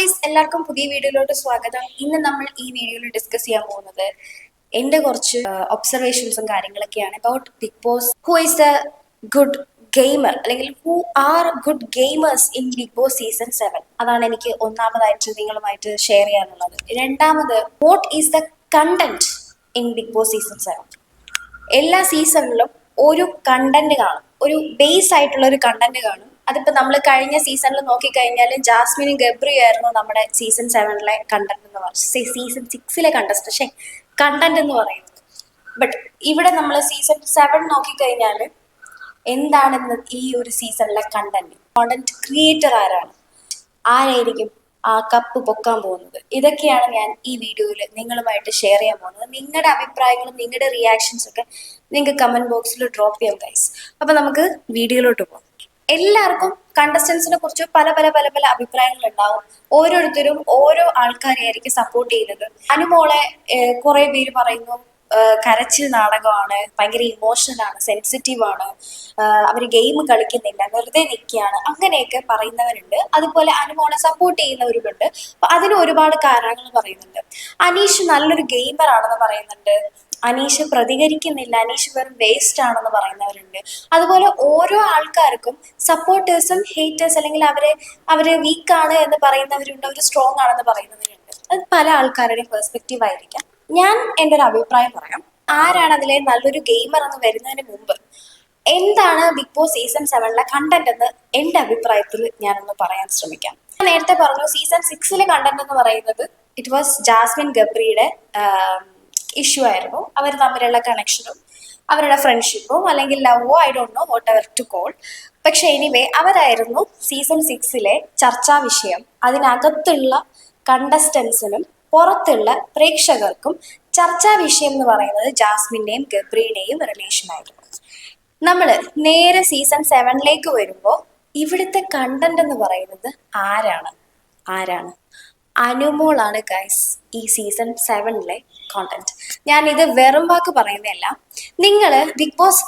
Guys എല്ലാവർക്കും പുതിയ വീഡിയോയിലോട്ട് സ്വാഗതം. ഇന്ന് നമ്മൾ ഈ വീഡിയോയിൽ ഡിസ്കസ് ചെയ്യാൻ പോകുന്നത് എന്റെ കുറച്ച് ഒബ്സർവേഷൻസും കാര്യങ്ങളൊക്കെയാണ് about big boss who is a good gamer അല്ലെങ്കിൽ who are good gamers in big boss season seven അതാണ് എനിക്ക് ഒന്നാമതായിട്ട് നിങ്ങളുമായിട്ട് ഷെയർ ചെയ്യാനുള്ളത്. രണ്ടാമത് what is the content in big boss season seven എല്ലാ സീസണിലും ഒരു കണ്ടന്റ് കാണും. ഒരു ബേസ് ആയിട്ടുള്ള ഒരു കണ്ടന്റ് കാണും. അതിപ്പോ നമ്മൾ കഴിഞ്ഞ സീസണിൽ നോക്കിക്കഴിഞ്ഞാൽ ജാസ്മിനും ഗബ്രിയും ആയിരുന്നു നമ്മുടെ സീസൺ സെവനിലെ കണ്ടന്റ് എന്ന് പറയുന്നത് സീസൺ സിക്സിലെ കണ്ടസ്റ്റ് പക്ഷേ കണ്ടന്റ് എന്ന് പറയുന്നത് ബട്ട് ഇവിടെ നമ്മൾ സീസൺ സെവൻ നോക്കിക്കഴിഞ്ഞാൽ എന്താണ് ഈ ഒരു സീസണിലെ കണ്ടന്റ് കോണ്ടന്റ് ക്രിയേറ്റർ ആരാണ്? ആരായിരിക്കും ആ കപ്പ് പൊക്കാൻ പോകുന്നത്? ഇതൊക്കെയാണ് ഞാൻ ഈ വീഡിയോയിൽ നിങ്ങളുമായിട്ട് ഷെയർ ചെയ്യാൻ പോകുന്നത്. നിങ്ങളുടെ അഭിപ്രായങ്ങളും നിങ്ങളുടെ റിയാക്ഷൻസ് ഒക്കെ നിങ്ങൾക്ക് കമന്റ് ബോക്സിൽ ഡ്രോപ്പ് ചെയ്യാം ഗൈസ് അപ്പൊ നമുക്ക് വീഡിയോയിലോട്ട് പോകാം. എല്ലാവർക്കും കണ്ടസ്റ്റൻസിനെ കുറിച്ച് പല പല പല പല അഭിപ്രായങ്ങൾ ഉണ്ടാവും. ഓരോരുത്തരും ഓരോ ആൾക്കാരെയായിരിക്കും സപ്പോർട്ട് ചെയ്യുന്നത്. അനുമോളെ കുറെ പേര് പറയുന്നു കരച്ചിൽ നാടകമാണ് ഭയങ്കര ഇമോഷണൽ ആണ് സെൻസിറ്റീവ് ആണ്. അവർ ഗെയിം കളിക്കുന്നില്ല വെറുതെ നിൽക്കുകയാണ്. അങ്ങനെയൊക്കെ പറയുന്നവരുണ്ട്. അതുപോലെ അനുമോളെ സപ്പോർട്ട് ചെയ്യുന്നവരുമുണ്ട്. അപ്പൊ അതിന് ഒരുപാട് കാരണങ്ങൾ പറയുന്നുണ്ട്. അനീഷ് നല്ലൊരു ഗെയിമർ ആണെന്ന് പറയുന്നുണ്ട്. അനീഷ് പ്രതികരിക്കുന്നില്ല അനീഷ് വെറും വേസ്റ്റ് ആണെന്ന് പറയുന്നവരുണ്ട്. അതുപോലെ ഓരോ ആൾക്കാർക്കും സപ്പോർട്ടേഴ്സും ഹേറ്റേഴ്സ് അല്ലെങ്കിൽ അവരെ അവർ വീക്കാണ് എന്ന് പറയുന്നവരുണ്ട് അവർ സ്ട്രോങ് ആണെന്ന് പറയുന്നവരുണ്ട്. അത് പല ആൾക്കാരുടെയും പെർസ്പെക്റ്റീവ് ആയിരിക്കാം. ഞാൻ എന്റെ ഒരു അഭിപ്രായം പറയാം. ആരാണ് അതിലെ നല്ലൊരു ഗെയിമർ എന്ന് വരുന്നതിന് മുമ്പ് എന്താണ് ബിഗ് ബോസ് സീസൺ സെവനിലെ കണ്ടന്റ് എന്ന് എന്റെ അഭിപ്രായത്തിൽ ഞാനൊന്ന് പറയാൻ ശ്രമിക്കാം. ഞാൻ നേരത്തെ പറഞ്ഞു സീസൺ സിക്സിലെ കണ്ടന്റ് എന്ന് പറയുന്നത് ഇറ്റ് വാസ് ജാസ്മിൻ ഗബ്രിയുടെ ഇഷ്യൂ ആയിരുന്നു. അവർ തമ്മിലുള്ള കണക്ഷനും അവരുടെ ഫ്രണ്ട്ഷിപ്പും അല്ലെങ്കിൽ ലവോ I don't know what ever to call പക്ഷെ എനിവേ അവരായിരുന്നു സീസൺ സിക്സിലെ ചർച്ചാ വിഷയം. അതിനകത്തുള്ള കണ്ടസ്റ്റൻസിനും പുറത്തുള്ള പ്രേക്ഷകർക്കും ചർച്ചാ വിഷയം എന്ന് പറയുന്നത് ഗബ്രിയുടെയും റിലേഷൻ ആയിരുന്നു. നമ്മൾ നേരെ സീസൺ സെവനിലേക്ക് വരുമ്പോൾ ഇവിടുത്തെ കണ്ടന്റ് എന്ന് പറയുന്നത് ആരാണ്? ആരാണ്? അനുമോളാണ് ഗൈസ് ഈ സീസൺ സെവനിലെ കോണ്ടന്റ് ഞാൻ ഇത് വെറും വാക്ക് പറയുന്നതല്ല. നിങ്ങൾ ബിഗ് ബോസ്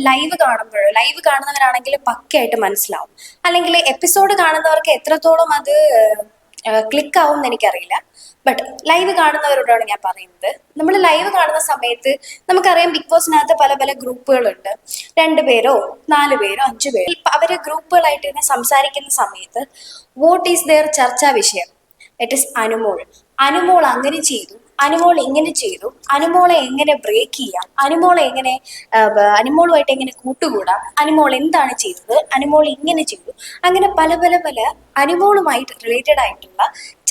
ലൈവ് കാണുമ്പോഴോ ലൈവ് കാണുന്നവരാണെങ്കിൽ പക്കയായിട്ട് മനസ്സിലാവും. അല്ലെങ്കിൽ എപ്പിസോഡ് കാണുന്നവർക്ക് എത്രത്തോളം അത് ക്ലിക്ക് ആവും എന്ന് എനിക്കറിയില്ല. ബട്ട് ലൈവ് കാണുന്നവരോടാണ് ഞാൻ പറയുന്നത്. നമ്മൾ ലൈവ് കാണുന്ന സമയത്ത് നമുക്കറിയാം ബിഗ് ബോസിനകത്ത് പല പല ഗ്രൂപ്പുകളുണ്ട്. രണ്ട് പേരോ നാല് പേരോ അഞ്ചു പേരോ. അവർ ഗ്രൂപ്പുകളായിട്ട് തന്നെ സംസാരിക്കുന്ന സമയത്ത് വോട്ട് ഈസ് ദെയർ ചർച്ചാ വിഷയം? It is Anumol. അനുമോൾ അങ്ങനെ ചെയ്തു. അനുമോൾ ഇങ്ങനെ ചെയ്തു? അനുമോളെ എങ്ങനെ ബ്രേക്ക് ചെയ്യാം? അനുമോളെ എങ്ങനെ അനുമോളുമായിട്ട് എങ്ങനെ കൂട്ടുകൂടാം? അനുമോൾ എന്താണ് ചെയ്തത്? അനുമോൾ ഇങ്ങനെ ചെയ്തു. അങ്ങനെ പല പല പല അനുമോളുമായിട്ട് റിലേറ്റഡ് ആയിട്ടുള്ള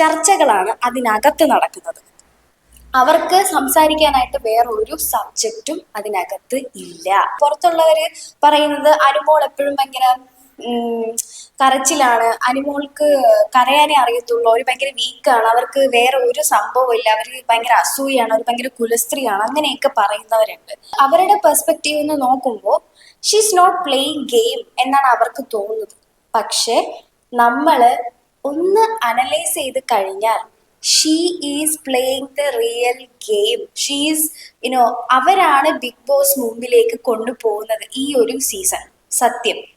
ചർച്ചകളാണ് അതിനകത്ത് നടക്കുന്നത്. അവർക്ക് സംസാരിക്കാനായിട്ട് വേറെ ഒരു സബ്ജക്റ്റും അതിനകത്ത് ഇല്ല. പുറത്തുള്ളവര് പറയുന്നത് അനുമോൾ എപ്പോഴും ഭയങ്കര കരച്ചിലാണ്. അനിമോൾക്ക് കരയാനേ അറിയത്തുള്ളൂ. അവർ ഭയങ്കര വീക്കാണ് അവർക്ക് വേറെ ഒരു സംഭവം ഇല്ല. അവർ ഭയങ്കര അസൂയാണ് അവർ ഭയങ്കര കുലസ്ത്രീയാണ്. അങ്ങനെയൊക്കെ പറയുന്നവരുണ്ട്. അവരുടെ പെർസ്പെക്റ്റീവ് എന്ന് നോക്കുമ്പോൾ ഷീസ് നോട്ട് പ്ലേയിങ് ഗെയിം എന്നാണ് അവർക്ക് തോന്നുന്നത്. പക്ഷെ നമ്മൾ ഒന്ന് അനലൈസ് ചെയ്ത് കഴിഞ്ഞാൽ she is playing the real game she's you know അവരാണ് ബിഗ് ബോസ് മുമ്പിലേക്ക് കൊണ്ടുപോകുന്നത് ഈ ഒരു സീസൺ സത്യം.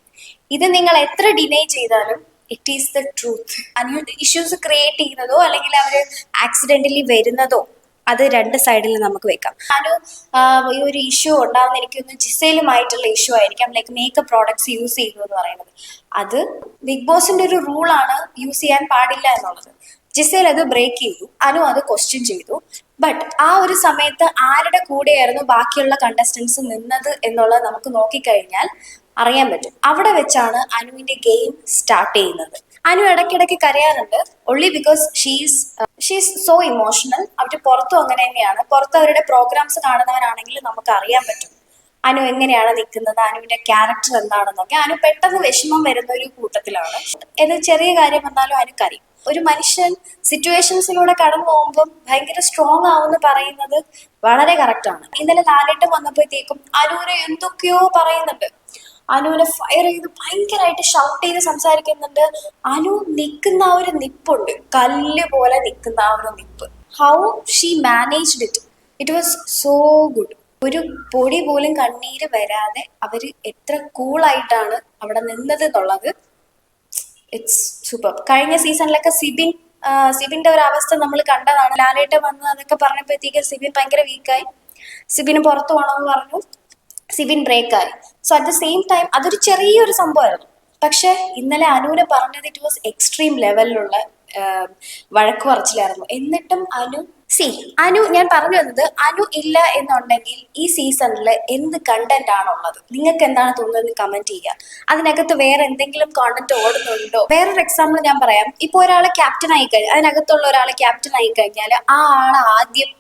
ഇത് നിങ്ങൾ എത്ര ഡിനൈ ചെയ്താലും it is the truth issues create ചെയ്യുന്നതോ അല്ലെങ്കിൽ അവർ ആക്സിഡന്റലി വരുന്നതോ അത് രണ്ട് സൈഡിൽ നമുക്ക് വെക്കാം. അനു ഈ ഒരു ഇഷ്യൂ ഉണ്ടാകുന്ന എനിക്കൊന്ന് ജിസയിലുമായിട്ടുള്ള ഇഷ്യൂ ആയിരിക്കാം ലൈക്ക് മേക്കപ്പ് പ്രോഡക്ട്സ് യൂസ് ചെയ്യുന്നു എന്ന് പറയുന്നത്. അത് ബിഗ് ബോസിന്റെ ഒരു റൂളാണ് യൂസ് ചെയ്യാൻ പാടില്ല എന്നുള്ളത്. ജിസേൽ അത് ബ്രേക്ക് ചെയ്തു അനു അത് ക്വസ്റ്റ്യൻ ചെയ്തു. ബട്ട് ആ ഒരു സമയത്ത് ആരുടെ കൂടെയായിരുന്നു ബാക്കിയുള്ള കണ്ടസ്റ്റൻസ് നിന്നത് എന്നുള്ളത് നമുക്ക് നോക്കിക്കഴിഞ്ഞാൽ അറിയാൻ പറ്റും. അവിടെ വെച്ചാണ് അനുവിന്റെ ഗെയിം സ്റ്റാർട്ട് ചെയ്യുന്നത്. അനു ഇടയ്ക്കിടയ്ക്ക് കരയാറുണ്ട്. Only because she's she's so emotional അവർ പുറത്തും അങ്ങനെ തന്നെയാണ്. പുറത്ത് അവരുടെ പ്രോഗ്രാംസ് കാണുന്നവരാണെങ്കിൽ നമുക്ക് അറിയാൻ പറ്റും. അനു എങ്ങനെയാണ് നിൽക്കുന്നത്? അനുവിന്റെ ക്യാരക്ടർ എന്താണെന്നൊക്കെ. അനു പെട്ടെന്ന് വിഷമം വരുന്ന ഒരു കൂട്ടത്തിലാണ്. ഏത് ചെറിയ കാര്യം വന്നാലും അനു കരയും. ഒരു മനുഷ്യൻ സിറ്റുവേഷൻസിലൂടെ കടന്നു പോകുമ്പോൾ ഭയങ്കര സ്ട്രോങ് ആവുമെന്ന് പറയുന്നത് വളരെ കറക്റ്റ് ആണ്. ഇന്നലെ ലാലേട്ടം വന്നപ്പോഴത്തേക്കും അനുവിനെ എന്തൊക്കെയോ പറയുന്നുണ്ട്. അനുവിനെ ഫയർ ചെയ്ത് ഭയങ്കരമായിട്ട് ഷൗട്ട് ചെയ്ത് സംസാരിക്കുന്നുണ്ട്. അനു നിൽക്കുന്ന ആ ഒരു നിപ്പുണ്ട്. കല്ല് പോലെ നിൽക്കുന്ന ആ ഒരു നിപ്പ്. How she managed it it was so good ഒരു പൊടി പോലും കണ്ണീര് വരാതെ അവർ എത്ര കൂളായിട്ടാണ് അവിടെ നിന്നത് എന്നുള്ളത് ഇറ്റ്സ് സൂപ്പർ കഴിഞ്ഞ സീസണിലൊക്കെ സിബിൻ സിബിന്റെ ഒരു അവസ്ഥ നമ്മൾ കണ്ടതാണ്. ലാലേട്ട വന്നതൊക്കെ പറഞ്ഞപ്പോഴത്തേക്ക് സിബിൻ ഭയങ്കര വീക്കായി സിബിന് പുറത്തു പോകണമെന്ന് പറഞ്ഞു. Sibin ബ്രേക്കായി. So at the same time അതൊരു ചെറിയൊരു സംഭവമായിരുന്നു. പക്ഷെ ഇന്നലെ അനുവിനെ പറഞ്ഞത് ഇറ്റ് വാസ് എക്സ്ട്രീം ലെവലിലുള്ള വഴക്ക് പറച്ചിലായിരുന്നു. എന്നിട്ടും അനു സി അനു ഞാൻ പറഞ്ഞു വന്നത് അനു ഇല്ല എന്നുണ്ടെങ്കിൽ ഈ സീസണിൽ എന്ത് കണ്ടന്റ് ആണ് ഉള്ളത് നിങ്ങൾക്ക് എന്താണ് തോന്നുന്നത് കമന്റ് ചെയ്യുക. അതിനകത്ത് വേറെ എന്തെങ്കിലും കോണ്ടന്റ് ഓടുന്നുണ്ടോ? വേറൊരു എക്സാമ്പിൾ ഞാൻ പറയാം. ഇപ്പൊ ഒരാളെ ക്യാപ്റ്റൻ ആയി കഴിഞ്ഞാൽ അതിനകത്തുള്ള ഒരാളെ ക്യാപ്റ്റൻ ആയി കഴിഞ്ഞാൽ ആ ആളെ ആദ്യം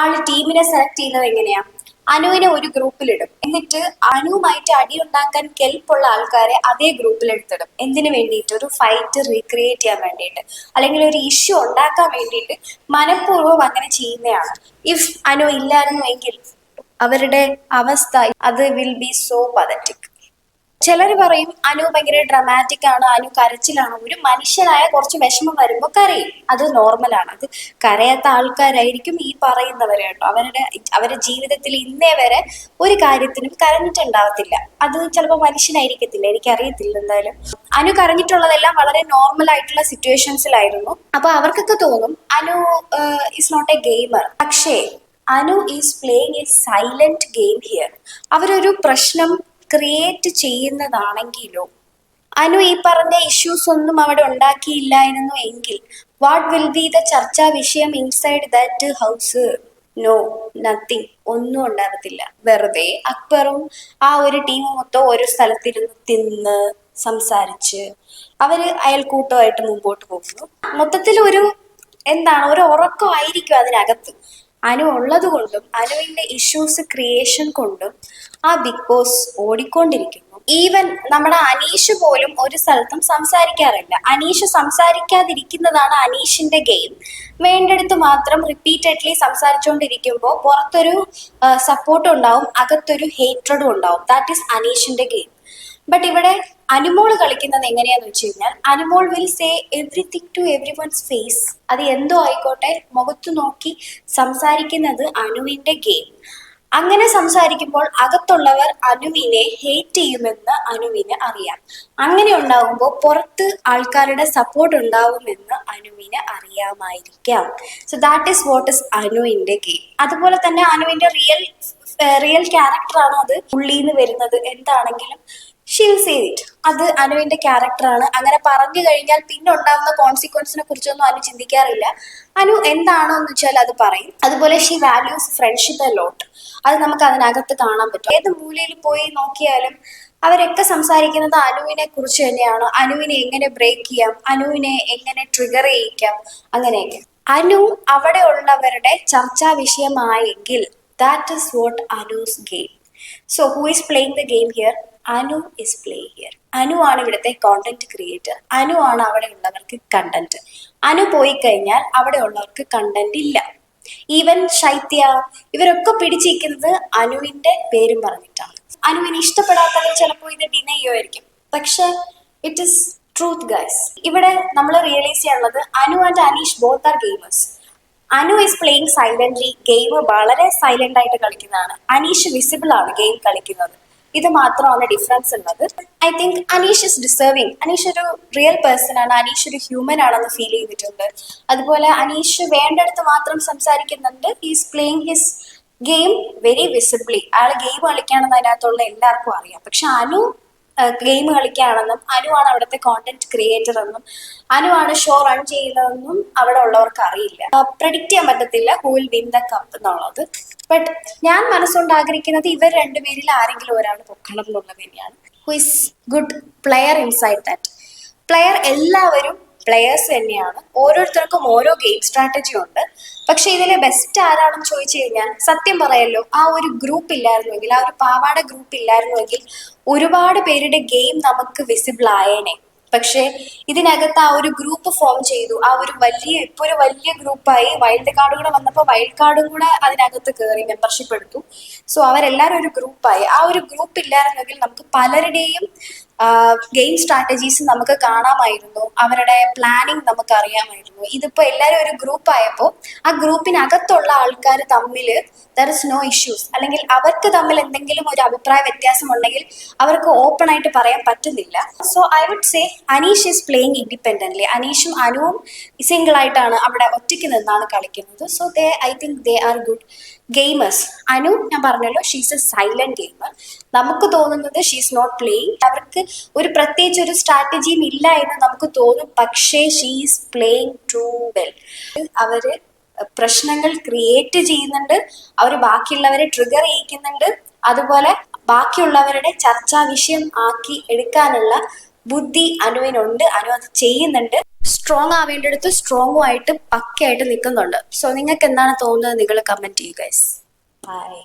ആൾ ടീമിനെ സെലക്ട് ചെയ്യുന്നത് എങ്ങനെയാ? അനുവിനെ ഒരു ഗ്രൂപ്പിലിടും. എന്നിട്ട് അനുവുമായിട്ട് അടിയുണ്ടാക്കാൻ കെൽപ്പുള്ള ആൾക്കാരെ അതേ ഗ്രൂപ്പിൽ എടുത്തിടും എന്തിനു വേണ്ടിയിട്ട്? ഒരു ഫൈറ്റ് റീക്രിയേറ്റ് ചെയ്യാൻ വേണ്ടിയിട്ട്. അല്ലെങ്കിൽ ഒരു ഇഷ്യൂ ഉണ്ടാക്കാൻ വേണ്ടിയിട്ട് മനഃപൂർവം അങ്ങനെ ചെയ്യുന്നതാണ്. ഇഫ് അനു ഇല്ലായിരുന്നു എങ്കിൽ അവരുടെ അവസ്ഥ അത് വിൽ ബി സോ പതറ്റിക് ചിലർ പറയും അനു ഭയങ്കര ഡ്രമാറ്റിക് ആണ് അനു കരച്ചിലാണ്. ഒരു മനുഷ്യനായ കുറച്ച് വിഷമം വരുമ്പോൾ കരയും. അത് നോർമലാണ് അത് കരയാത്ത ആൾക്കാരായിരിക്കും ഈ പറയുന്നവർ കേട്ടോ. അവരുടെ അവരുടെ ജീവിതത്തിൽ ഇന്നേ വരെ ഒരു കാര്യത്തിനും കരഞ്ഞിട്ടുണ്ടാവത്തില്ല. അത് ചിലപ്പോൾ മനുഷ്യനായിരിക്കത്തില്ല. എനിക്കറിയത്തില്ല എന്തായാലും. അനു കരഞ്ഞിട്ടുള്ളതെല്ലാം വളരെ നോർമൽ ആയിട്ടുള്ള സിറ്റുവേഷൻസിലായിരുന്നു അപ്പൊ അവർക്കൊക്കെ തോന്നും Anu is not a gamer പക്ഷേ Anu is playing a silent game here അവരൊരു പ്രശ്നം ക്രിയേറ്റ് ചെയ്യുന്നതാണെങ്കിലോ? അനു ഈ പറഞ്ഞ ഇഷ്യൂസ് ഒന്നും അവിടെ ഉണ്ടാക്കിയില്ലായിരുന്നു എങ്കിൽ വാട്ട് വിൽ ബി ദ ചർച്ചാ വിഷയം inside that house no nothing ഒന്നും ഉണ്ടാകത്തില്ല വെറുതെ അക്ബറും ആ ഒരു ടീം മൊത്തം ഓരോ സ്ഥലത്തിരുന്ന് തിന്ന് സംസാരിച്ച് അവർ അയൽക്കൂട്ടമായിട്ട് മുമ്പോട്ട് പോകുന്നു. മൊത്തത്തിൽ ഒരു എന്താണ് ഒരു ഉറക്കമായിരിക്കും അതിനകത്ത്. അനു ഉള്ളത് കൊണ്ടും അനുവിന്റെ ഇഷ്യൂസ് ക്രിയേഷൻ കൊണ്ടും ആ ബിഗ് ബോസ് ഓടിക്കൊണ്ടിരിക്കുന്നു. ഈവൻ നമ്മുടെ അനീഷ് പോലും ഒരു സ്ഥലത്തും സംസാരിക്കാറില്ല. അനീഷ് സംസാരിക്കാതിരിക്കുന്നതാണ് അനീഷിന്റെ ഗെയിം വേണ്ടടുത്ത് മാത്രം റിപ്പീറ്റഡ്ലി സംസാരിച്ചുകൊണ്ടിരിക്കുമ്പോൾ പുറത്തൊരു സപ്പോർട്ടും ഉണ്ടാവും അകത്തൊരു ഹേറ്റഡും ഉണ്ടാവും. ദാറ്റ് ഈസ് അനീഷിന്റെ ഗെയിം ബട്ട് ഇവിടെ അനുമോൾ കളിക്കുന്നത് എങ്ങനെയാന്ന് വെച്ച് കഴിഞ്ഞാൽ Anumol will say everything to every one's face അത് എന്തോ ആയിക്കോട്ടെ മുഖത്തു നോക്കി സംസാരിക്കുന്നത് അനുവിന്റെ ഗെയിം അങ്ങനെ സംസാരിക്കുമ്പോൾ അകത്തുള്ളവർ അനുവിനെ ഹേറ്റ് ചെയ്യുമെന്ന് അനുവിന് അറിയാം. അങ്ങനെ ഉണ്ടാകുമ്പോൾ പുറത്ത് ആൾക്കാരുടെ സപ്പോർട്ട് ഉണ്ടാവുമെന്ന് അനുവിന് അറിയാമായിരിക്കാം. So that is what is അനുവിന്റെ ഗെയിം അതുപോലെ തന്നെ അനുവിന്റെ റിയൽ റിയൽ ക്യാരക്ടറാണ് അത്. പുള്ളിന്ന് വരുന്നത് എന്താണെങ്കിലും ഷീൽ സേ അത് അനുവിന്റെ ക്യാരക്ടറാണ് അങ്ങനെ പറഞ്ഞു കഴിഞ്ഞാൽ പിന്നെ ഉണ്ടാവുന്ന കോൺസിക്വൻസിനെ കുറിച്ചൊന്നും അനു ചിന്തിക്കാറില്ല. അനു എന്താണോ എന്ന് വെച്ചാൽ അത് പറയും. അതുപോലെ she values friendship a lot അത് നമുക്ക് അതിനകത്ത് കാണാൻ പറ്റും. ഏത് മൂലയിൽ പോയി നോക്കിയാലും അവരൊക്കെ സംസാരിക്കുന്നത് അനുവിനെ കുറിച്ച് തന്നെയാണ്. അനുവിനെ എങ്ങനെ ബ്രേക്ക് ചെയ്യാം? അനുവിനെ എങ്ങനെ ട്രിഗർ ചെയ്യിക്കാം? അങ്ങനെയൊക്കെ. അനു അവിടെ ഉള്ളവരുടെ ചർച്ചാ വിഷയമായെങ്കിൽ that is what Anu's game. So who is playing the game here? Anu is play here Anu ആണ് ഇവിടുത്തെ കോണ്ടന്റ് ക്രിയേറ്റർ അനു ആണ് അവിടെ ഉള്ളവർക്ക് കണ്ടന്റ് അനു പോയി കഴിഞ്ഞാൽ അവിടെ ഉള്ളവർക്ക് കണ്ടന്റ് ഇല്ല. ഈവൻ ശൈത്യ ഇവരൊക്കെ പിടിച്ചിരിക്കുന്നത് അനുവിന്റെ പേരും പറഞ്ഞിട്ടാണ്. അനുവിന് ഇഷ്ടപ്പെടാത്തവർ ചിലപ്പോൾ ഇത് ഡിനൈ ചെയ്യുമായിരിക്കും. പക്ഷെ ഇറ്റ് ഇസ് ട്രൂത്ത് ഗൈസ് ഇവിടെ നമ്മൾ റിയലൈസ് ചെയ്യാനുള്ളത് Anu and Anish both are gamers Anu is playing silently game വളരെ സൈലന്റ് ആയിട്ട് കളിക്കുന്നതാണ്. അനീഷ് വിസിബിൾ ആണ് ഗെയിം കളിക്കുന്നത്. ഇത് മാത്രമാണ് ഡിഫറൻസ് ഉള്ളത്. I think Anish is deserving Anish ഒരു റിയൽ പേഴ്സൺ ആണ്. അനീഷ് ഒരു ഹ്യൂമൻ ആണെന്ന് ഫീൽ ചെയ്തിട്ടുണ്ട്. അതുപോലെ അനീഷ് വേണ്ടടുത്ത് മാത്രം സംസാരിക്കുന്നുണ്ട്. Is playing his game very visibly അയാൾ ഗെയിം കളിക്കുകയാണെന്ന് അതിനകത്തുള്ള എല്ലാവർക്കും അറിയാം. പക്ഷെ അനു ഗെയിം കളിക്കുകയാണെന്നും അനുവാണ് അവിടുത്തെ കോണ്ടന്റ് ക്രിയേറ്റർ എന്നും. അനുവാണ് ഷോ റൺ ചെയ്യുന്നതെന്നും അവിടെ ഉള്ളവർക്ക് അറിയില്ല. പ്രഡിക്റ്റ് ചെയ്യാൻ പറ്റത്തില്ല who will win the cup എന്നുള്ളത്. ബട്ട് ഞാൻ മനസ്സുകൊണ്ട് ആഗ്രഹിക്കുന്നത് ഇവർ രണ്ടുപേരിൽ ആരെങ്കിലും ഒരാൾ പൊക്കണം എന്നുള്ളത് തന്നെയാണ്. Who is good player inside that player എല്ലാവരും പ്ലെയേഴ്സ് തന്നെയാണ്. ഓരോരുത്തർക്കും ഓരോ ഗെയിം സ്ട്രാറ്റജി ഉണ്ട്. പക്ഷെ ഇതിലെ ബെസ്റ്റ് ആരാണെന്ന് ചോദിച്ചു കഴിഞ്ഞാൽ സത്യം പറയല്ലോ ആ ഒരു ഗ്രൂപ്പ് ഇല്ലായിരുന്നുവെങ്കിൽ ആ ഒരു പാവാട ഗ്രൂപ്പ് ഇല്ലായിരുന്നുവെങ്കിൽ ഒരുപാട് പേരുടെ ഗെയിം നമുക്ക് വിസിബിൾ ആയേനെ. പക്ഷേ ഇതിനകത്ത് ആ ഒരു ഗ്രൂപ്പ് ഫോം ചെയ്തു. ആ ഒരു വലിയ ഇപ്പൊ ഒരു വലിയ ഗ്രൂപ്പായി വൈൽഡ് കാർഡ് കൂടെ വന്നപ്പോൾ വൈൽഡ് കാർഡും കൂടെ അതിനകത്ത് കയറി മെമ്പർഷിപ്പ് എടുത്തു. സോ അവരെല്ലാവരും ഒരു ഗ്രൂപ്പായി ആ ഒരു ഗ്രൂപ്പ് ഇല്ലായിരുന്നെങ്കിൽ നമുക്ക് പലരുടെയും ഗെയിം സ്ട്രാറ്റജീസ് നമുക്ക് കാണാമായിരുന്നു. അവരുടെ പ്ലാനിങ് നമുക്ക് അറിയാമായിരുന്നു. ഇതിപ്പോ എല്ലാവരും ഒരു ഗ്രൂപ്പ് ആയപ്പോൾ ആ ഗ്രൂപ്പിനകത്തുള്ള ആൾക്കാർ തമ്മിൽ ദർ ഇസ് നോ ഇഷ്യൂസ് അല്ലെങ്കിൽ അവർക്ക് തമ്മിൽ എന്തെങ്കിലും ഒരു അഭിപ്രായ വ്യത്യാസം ഉണ്ടെങ്കിൽ അവർക്ക് ഓപ്പൺ ആയിട്ട് പറയാൻ പറ്റുന്നില്ല. So I would say Anish is playing independently അനീഷും അനുവും സിംഗിൾ ആയിട്ടാണ് അവിടെ ഒറ്റയ്ക്ക് നിന്നാണ് കളിക്കുന്നത്. So they I think they are good gamers Anu ഞാൻ പറഞ്ഞല്ലോ ഷീസ് എ സൈലന്റ് ഗെയിമർ നമുക്ക് തോന്നുന്നത് ഷീസ് നോട്ട് പ്ലേയിങ് അവർക്ക് ഒരു പ്രത്യേകിച്ച് ഒരു സ്ട്രാറ്റജിയും ഇല്ല എന്ന് നമുക്ക് തോന്നും. പക്ഷേ ഷീസ് പ്ലേയിങ് ടു വെൽ അവർ പ്രശ്നങ്ങൾ ക്രിയേറ്റ് ചെയ്യുന്നുണ്ട്. അവർ ബാക്കിയുള്ളവരെ ട്രിഗർ ചെയ്യിക്കുന്നുണ്ട്. അതുപോലെ ബാക്കിയുള്ളവരുടെ ചർച്ചാ വിഷയം ആക്കി എടുക്കാനുള്ള ബുദ്ധി അനുവിനുണ്ട്. അനു അത് ചെയ്യുന്നുണ്ട്. സ്ട്രോങ് ആവേണ്ടടുത്ത് സ്ട്രോങ്ങും ആയിട്ട് പക്കയായിട്ട് നിൽക്കുന്നുണ്ട്. സോ നിങ്ങൾക്ക് എന്താണ് തോന്നുന്നത്? നിങ്ങൾ കമന്റ് ചെയ്യുക ബൈ